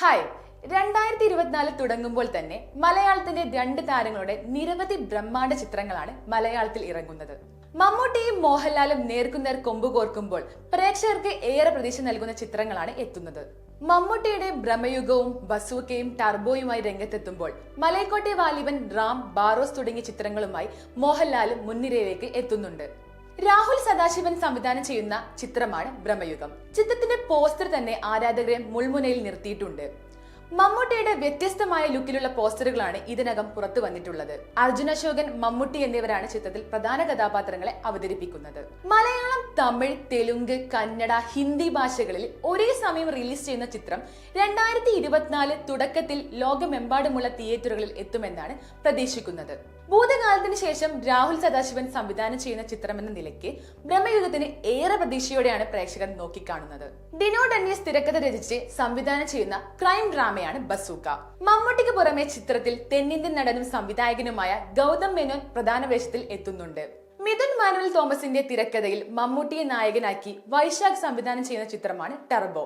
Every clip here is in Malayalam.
ഹായ് രണ്ടായിരത്തി ഇരുപത്തിനാല് തുടങ്ങുമ്പോൾ തന്നെ മലയാളത്തിന്റെ രണ്ട് താരങ്ങളുടെ നിരവധി ബ്രഹ്മാണ്ഡ ചിത്രങ്ങളാണ് മലയാളത്തിൽ ഇറങ്ങുന്നത്. മമ്മൂട്ടിയും മോഹൻലാലും നേർക്കുനേർ കൊമ്പ് കോർക്കുമ്പോൾ പ്രേക്ഷകർക്ക് ഏറെ പ്രതീക്ഷ നൽകുന്ന ചിത്രങ്ങളാണ് എത്തുന്നത്. മമ്മൂട്ടിയുടെ ഭ്രമയുഗവും ബസൂക്കയും ടർബോയുമായി രംഗത്തെത്തുമ്പോൾ മലയക്കോട്ടെ വാലിബൻ റാം ബാറോസ് തുടങ്ങിയ ചിത്രങ്ങളുമായി മോഹൻലാലും മുൻനിരയിലേക്ക് എത്തുന്നുണ്ട്. രാഹുൽ സദാശിവൻ സംവിധാനം ചെയ്യുന്ന ചിത്രമാണ് ബ്രഹ്മയുഗം. ചിത്രത്തിന്റെ പോസ്റ്റർ തന്നെ ആരാധകരെ മുൾമുനയിൽ നിർത്തിയിട്ടുണ്ട്. മമ്മൂട്ടിയുടെ വ്യത്യസ്തമായ ലുക്കിലുള്ള പോസ്റ്ററുകളാണ് ഇതിനകം പുറത്തു വന്നിട്ടുള്ളത്. അർജുന അശോകൻ മമ്മൂട്ടി എന്നിവരാണ് ചിത്രത്തിൽ പ്രധാന കഥാപാത്രങ്ങളെ അവതരിപ്പിക്കുന്നത്. മലയാളം തമിഴ് തെലുങ്ക് കന്നഡ ഹിന്ദി ഭാഷകളിൽ ഒരേ സമയം റിലീസ് ചെയ്യുന്ന ചിത്രം രണ്ടായിരത്തി ഇരുപത്തിനാല് തുടക്കത്തിൽ ലോകമെമ്പാടുമുള്ള തിയേറ്ററുകളിൽ എത്തുമെന്നാണ് പ്രതീക്ഷിക്കുന്നത്. ഭൂതകാലത്തിന് ശേഷം രാഹുൽ സദാശിവൻ സംവിധാനം ചെയ്യുന്ന ചിത്രമെന്ന നിലയ്ക്ക് ബ്രഹ്മയുഗത്തിന് ഏറെ പ്രതീക്ഷയോടെയാണ് പ്രേക്ഷകർ നോക്കിക്കാണുന്നത്. ഡിനോ ഡന്യസ് തിരക്കഥ രചിച്ച് സംവിധാനം ചെയ്യുന്ന ക്രൈം ഡ്രാമയാണ് ബസൂക്ക. മമ്മൂട്ടിക്ക് പുറമെ ചിത്രത്തിൽ തെന്നിന്ത്യൻ നടനും സംവിധായകനുമായ ഗൗതം മേനോൻ പ്രധാന വേഷത്തിൽ എത്തുന്നുണ്ട്. മിഥുൻ മാനുവൽ തോമസിന്റെ തിരക്കഥയിൽ മമ്മൂട്ടിയെ നായകനാക്കി വൈശാഖ് സംവിധാനം ചെയ്യുന്ന ചിത്രമാണ് ടർബോ.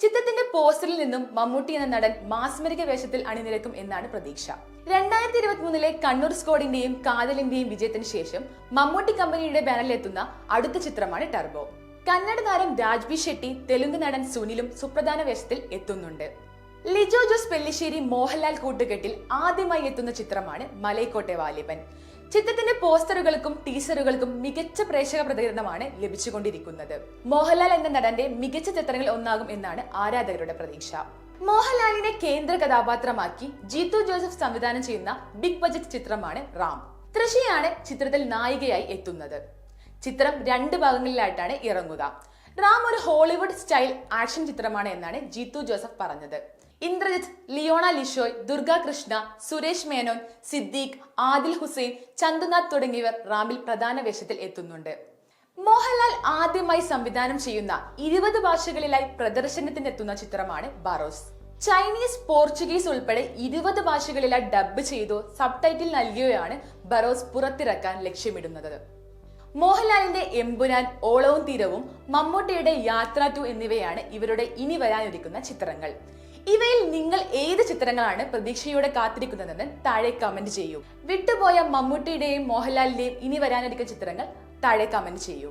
ചിത്രത്തിന്റെ പോസ്റ്ററിൽ നിന്നും മമ്മൂട്ടി എന്ന നടൻ മാസ്മരിക വേഷത്തിൽ അണിനിരക്കും എന്നാണ് പ്രതീക്ഷ. രണ്ടായിരത്തി ഇരുപത്തി മൂന്നിലെ കണ്ണൂർ സ്കോഡിന്റെയും കാതലിന്റെയും വിജയത്തിന് ശേഷം മമ്മൂട്ടി കമ്പനിയുടെ ബാനറിലെത്തുന്ന അടുത്ത ചിത്രമാണ് ടർബോ. കന്നഡ താരം രാജ്ബി ഷെട്ടി തെലുങ്ക് നടൻ സുനിലും സുപ്രധാന വേഷത്തിൽ എത്തുന്നുണ്ട്. ലിജോ ജോസ് പെല്ലിശ്ശേരി മോഹൻലാൽ കൂട്ടുകെട്ടിൽ ആദ്യമായി എത്തുന്ന ചിത്രമാണ് മലൈക്കോട്ടെ വാലിബൻ. ചിത്രത്തിന്റെ പോസ്റ്ററുകൾക്കും ടീസറുകൾക്കും മികച്ച പ്രേക്ഷക പ്രതികരണമാണ് ലഭിച്ചുകൊണ്ടിരിക്കുന്നത്. മോഹൻലാൽ എന്ന നടന്റെ മികച്ച ചിത്രങ്ങൾ ഒന്നാകും എന്നാണ് ആരാധകരുടെ പ്രതീക്ഷ. മോഹൻലാലിനെ കേന്ദ്ര കഥാപാത്രമാക്കി ജീത്തു ജോസഫ് സംവിധാനം ചെയ്യുന്ന ബിഗ് ബജറ്റ് ചിത്രമാണ് റാം. തൃശയാണ് ചിത്രത്തിൽ നായികയായി എത്തുന്നത്. ചിത്രം രണ്ട് ഭാഗങ്ങളിലായിട്ടാണ് ഇറങ്ങുക. റാം ഒരു ഹോളിവുഡ് സ്റ്റൈൽ ആക്ഷൻ ചിത്രമാണ് എന്നാണ് ജീത്തു ജോസഫ് പറഞ്ഞത്. ഇന്ദ്രജിത്ത് ലിയോണ ലിഷോയ് ദുർഗ കൃഷ്ണ സുരേഷ് മേനോൻ സിദ്ദീഖ് ആദിൽ ഹുസൈൻ ചന്ദുനാഥ് തുടങ്ങിയവർ റാമിൽ പ്രധാന വേഷത്തിൽ എത്തുന്നുണ്ട്. മോഹൻലാൽ ആദ്യമായി സംവിധാനം ചെയ്യുന്ന ഇരുപത് ഭാഷകളിലായി പ്രദർശനത്തിനെത്തുന്ന ചിത്രമാണ് ബാറോസ്. ചൈനീസ് പോർച്ചുഗീസ് ഉൾപ്പെടെ ഇരുപത് ഭാഷകളിലായി ഡബ് ചെയ്തോ സബ് ടൈറ്റിൽ നൽകിയോയാണ് ബറോസ് പുറത്തിറക്കാൻ ലക്ഷ്യമിടുന്നത്. മോഹൻലാലിന്റെ എമ്പുരാൻ ഓളവും തീരവും മമ്മൂട്ടിയുടെ യാത്ര ടു എന്നിവയാണ് ഇവരുടെ ഇനി വരാനിരിക്കുന്ന ചിത്രങ്ങൾ. ഇവയിൽ നിങ്ങൾ ഏത് ചിത്രങ്ങളാണ് പ്രതീക്ഷയോടെ കാത്തിരിക്കുന്നതെന്ന് താഴെ കമന്റ് ചെയ്യൂ. വിട്ടുപോയ മമ്മൂട്ടിയുടെയും മോഹൻലാലിന്റെയും ഇനി വരാനിരിക്കുന്ന ചിത്രങ്ങൾ താഴെ കമന്റ് ചെയ്യൂ.